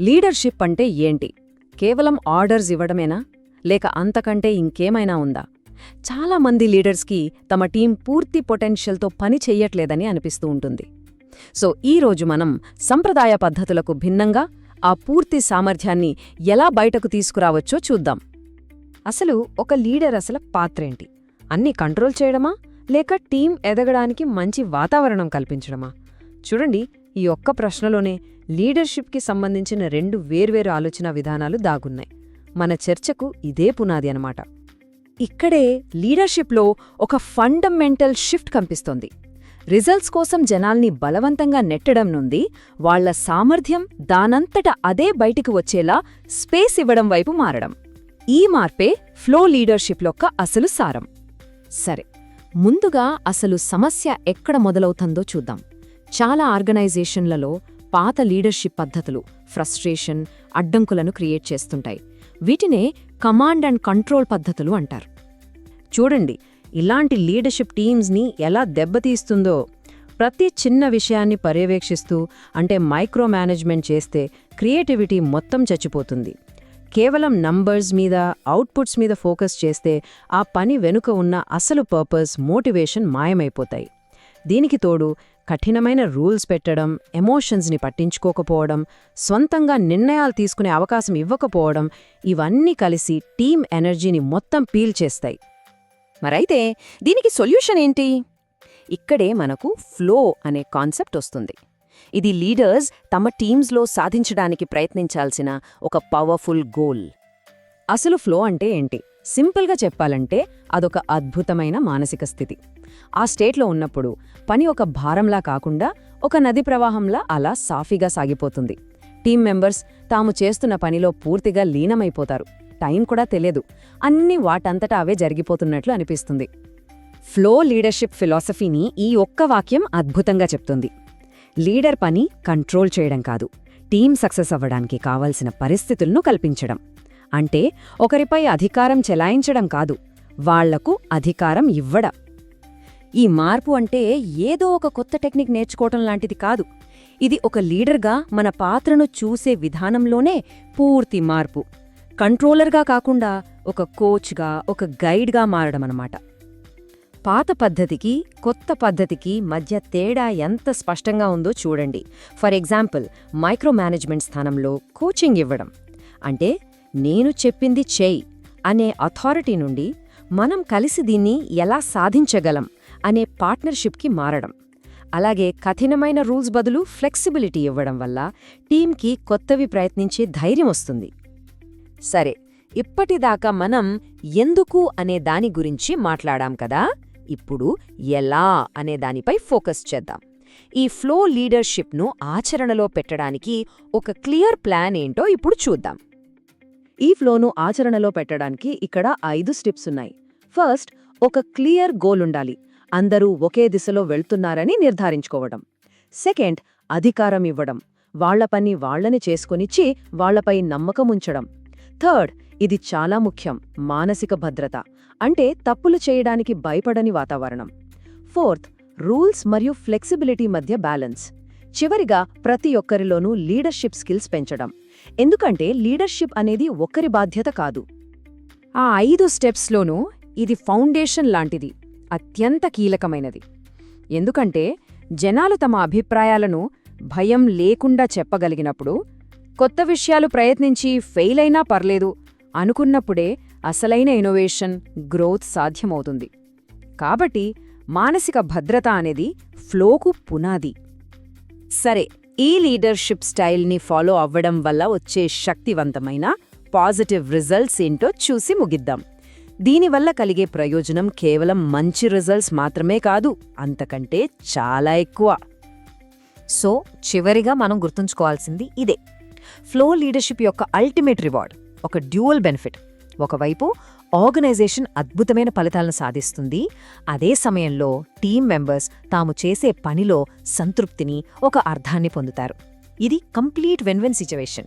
Leadership అంటే ఏంటి? కేవలం ఆర్డర్స్ ఇవ్వడమేనా? లేక అంతకంటే ఇంకేమైనా ఉందా? చాలా మంది లీడర్స్కి తమ టీం పూర్తి పొటెన్షియల్తో పని చెయ్యట్లేదని అనిపిస్తూ ఉంటుంది. సో ఈరోజు మనం సంప్రదాయ పద్ధతులకు భిన్నంగా ఆ పూర్తి సామర్థ్యాన్ని ఎలా బయటకు తీసుకురావచ్చో చూద్దాం. అసలు ఒక లీడర్ అసలు పాత్రేంటి? అన్ని కంట్రోల్ చేయడమా? లేక టీం ఎదగడానికి మంచి వాతావరణం కల్పించడమా? చూడండి ఈ ఒక్క ప్రశ్నలోనే లీడర్షిప్కి సంబంధించిన రెండు వేర్వేరు ఆలోచన విధానాలు దాగున్నాయి. మన చర్చకు ఇదే పునాది అనమాట ఇక్కడే లీడర్షిప్లో ఒక ఫండమెంటల్ షిఫ్ట్ కనిపిస్తోంది. రిజల్ట్స్ కోసం జనాల్ని బలవంతంగా నెట్టడం నుండి వాళ్ళ సామర్థ్యం దానంతట అదే బయటికి వచ్చేలా స్పేస్ ఇవ్వడం వైపు మారడం. ఈ మార్పే ఫ్లో లీడర్షిప్ యొక్క అసలు సారం. సరే ముందుగా అసలు సమస్య ఎక్కడ మొదలవుతుందో చూద్దాం. చాలా ఆర్గనైజేషన్లలో పాత లీడర్షిప్ పద్ధతులు ఫ్రస్ట్రేషన్ అడ్డంకులను క్రియేట్ చేస్తుంటాయి. వీటినే కమాండ్ అండ్ కంట్రోల్ పద్ధతులు అంటారు. చూడండి ఇలాంటి లీడర్షిప్ టీమ్స్ని ఎలా దెబ్బతీస్తుందో. ప్రతి చిన్న విషయాన్ని పర్యవేక్షిస్తూ అంటే మైక్రో మేనేజ్మెంట్ చేస్తే క్రియేటివిటీ మొత్తం చచ్చిపోతుంది. కేవలం నంబర్స్ మీద అవుట్పుట్స్ మీద ఫోకస్ చేస్తే ఆ పని వెనుక ఉన్న అసలు పర్పస్ మోటివేషన్ మాయమైపోతాయి. దీనికి తోడు కఠినమైన రూల్స్ పెట్టడం ఎమోషన్స్ని పట్టించుకోకపోవడం స్వంతంగా నిర్ణయాలు తీసుకునే అవకాశం ఇవ్వకపోవడం ఇవన్నీ కలిసి టీం ఎనర్జీని మొత్తం పీల్చేస్తాయి మరైతే దీనికి సొల్యూషన్ ఏంటి? ఇక్కడే మనకు ఫ్లో అనే కాన్సెప్ట్ వస్తుంది. ఇది లీడర్స్ తమ టీమ్స్లో సాధించడానికి ప్రయత్నించాల్సిన ఒక పవర్ఫుల్ గోల్. అసలు ఫ్లో అంటే ఏంటి? సింపుల్గా చెప్పాలంటే అదొక అద్భుతమైన మానసిక స్థితి. ఆ స్టేట్లో ఉన్నప్పుడు పని ఒక భారంలా కాకుండా ఒక నది ప్రవాహంలా అలా సాఫీగా సాగిపోతుంది. టీం మెంబర్స్ తాము చేస్తున్న పనిలో పూర్తిగా లీనమైపోతారు. టైం కూడా తెలియదు. అన్నీ వాటంతటా అవే జరిగిపోతున్నట్లు అనిపిస్తుంది. ఫ్లో లీడర్షిప్ ఫిలాసఫీని ఈ ఒక్క వాక్యం అద్భుతంగా చెప్తుంది. లీడర్ పని కంట్రోల్ చేయడం కాదు. టీం సక్సెస్ అవ్వడానికి కావలసిన పరిస్థితులను కల్పించడం. అంటే ఒకరిపై అధికారం చెలాయించడం కాదు వాళ్ళకు అధికారం ఇవ్వడం. ఈ మార్పు అంటే ఏదో ఒక కొత్త టెక్నిక్ నేర్చుకోవటం లాంటిది కాదు. ఇది ఒక లీడర్గా మన పాత్రను చూసే విధానంలోనే పూర్తి మార్పు. కంట్రోలర్గా కాకుండా ఒక కోచ్గా ఒక గైడ్గా మారడమన్నమాట పాత పద్ధతికి కొత్త పద్ధతికి మధ్య తేడా ఎంత స్పష్టంగా ఉందో చూడండి. ఫర్ ఎగ్జాంపుల్ మైక్రో మేనేజ్మెంట్ స్థానంలో కోచింగ్ ఇవ్వడం. అంటే నేను చెప్పింది చేయి అనే అథారిటీ నుండి మనం కలిసి దీన్ని ఎలా సాధించగలం అనే పార్ట్నర్షిప్కి మారడం. అలాగే కఠినమైన రూల్స్ బదులు ఫ్లెక్సిబిలిటీ ఇవ్వడం వల్ల టీంకి కొత్తవి ప్రయత్నించే ధైర్యం వస్తుంది. సరే ఇప్పటిదాకా మనం ఎందుకు అనే దాని గురించి మాట్లాడాం కదా? ఇప్పుడు ఎలా అనే దానిపై ఫోకస్ చేద్దాం. ఈ ఫ్లో లీడర్షిప్ను ఆచరణలో పెట్టడానికి ఒక క్లియర్ ప్లాన్ ఏంటో ఇప్పుడు చూద్దాం. ఈ ఫ్లోను ఆచరణలో పెట్టడానికి ఇక్కడ ఐదు స్టెప్స్ ఉన్నాయి. ఫస్ట్ ఒక క్లియర్ గోల్ ఉండాలి. అందరూ ఒకే దిశలో వెళ్తున్నారని నిర్ధారించుకోవడం. సెకండ్ అధికారం ఇవ్వడం. వాళ్ళ పని వాళ్ళని చేసుకొనిచ్చి వాళ్ళపై నమ్మకముంచడం థర్డ్ ఇది చాలా ముఖ్యం మానసిక భద్రత. అంటే తప్పులు చేయడానికి భయపడని వాతావరణం. ఫోర్త్ రూల్స్ మరియు ఫ్లెక్సిబిలిటీ మధ్య బ్యాలెన్స్. చివరిగా ప్రతి ఒక్కరిలోనూ లీడర్షిప్ స్కిల్స్ పెంచడం. ఎందుకంటే లీడర్షిప్ అనేది ఒక్కరి బాధ్యత కాదు. ఆ ఐదు స్టెప్స్లోనూ ఇది ఫౌండేషన్ లాంటిది. అత్యంత కీలకమైనది. ఎందుకంటే జనాలు తమ అభిప్రాయాలను భయం లేకుండా చెప్పగలిగినప్పుడు కొత్త విషయాలు ప్రయత్నించి ఫెయిల్ అయినా పర్లేదు అనుకున్నప్పుడే అసలైన ఇన్నోవేషన్ గ్రోత్ సాధ్యమవుతుంది. కాబట్టి మానసిక భద్రత అనేది ఫ్లోకు పునాది. సరే ఈ లీడర్షిప్ స్టైల్ని ఫాలో అవ్వడం వల్ల వచ్చే శక్తివంతమైన పాజిటివ్ రిజల్ట్స్ ఏంటో చూసి ముగిద్దాం. దీనివల్ల కలిగే ప్రయోజనం కేవలం మంచి రిజల్ట్స్ మాత్రమే కాదు అంతకంటే చాలా ఎక్కువ. సో చివరిగా మనం గుర్తుంచుకోవాల్సింది ఇదే. ఫ్లో లీడర్షిప్ యొక్క అల్టిమేట్ రివార్డ్ ఒక డ్యూయల్ బెనిఫిట్. ఒకవైపు ఆర్గనైజేషన్ అద్భుతమైన ఫలితాలను సాధిస్తుంది. అదే సమయంలో టీం మెంబర్స్ తాము చేసే పనిలో సంతృప్తిని ఒక అర్థాన్ని పొందుతారు. ఇది కంప్లీట్ వెన్వెన్ వెన్ సిచ్యువేషన్.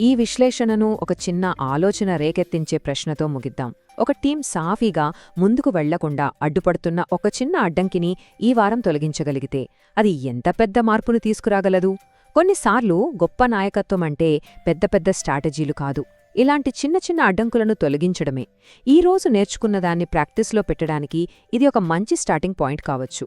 ఈ విశ్లేషణను ఒక చిన్న ఆలోచన రేకెత్తించే ప్రశ్నతో ముగిద్దాం. ఒక టీం సాఫీగా ముందుకు వెళ్ళకుండా అడ్డుపడుతున్న ఒక చిన్న అడ్డంకిని ఈ వారం తొలగించగలిగితే అది ఎంత పెద్ద మార్పును తీసుకురాగలదు? కొన్నిసార్లు గొప్ప నాయకత్వం అంటే పెద్ద పెద్ద స్ట్రాటజీలు కాదు. ఇలాంటి చిన్న చిన్న అడ్డంకులను తొలగించడమే. ఈ రోజు నేర్చుకున్నదాన్ని ప్రాక్టీస్లో పెట్టడానికి ఇది ఒక మంచి స్టార్టింగ్ పాయింట్ కావచ్చు.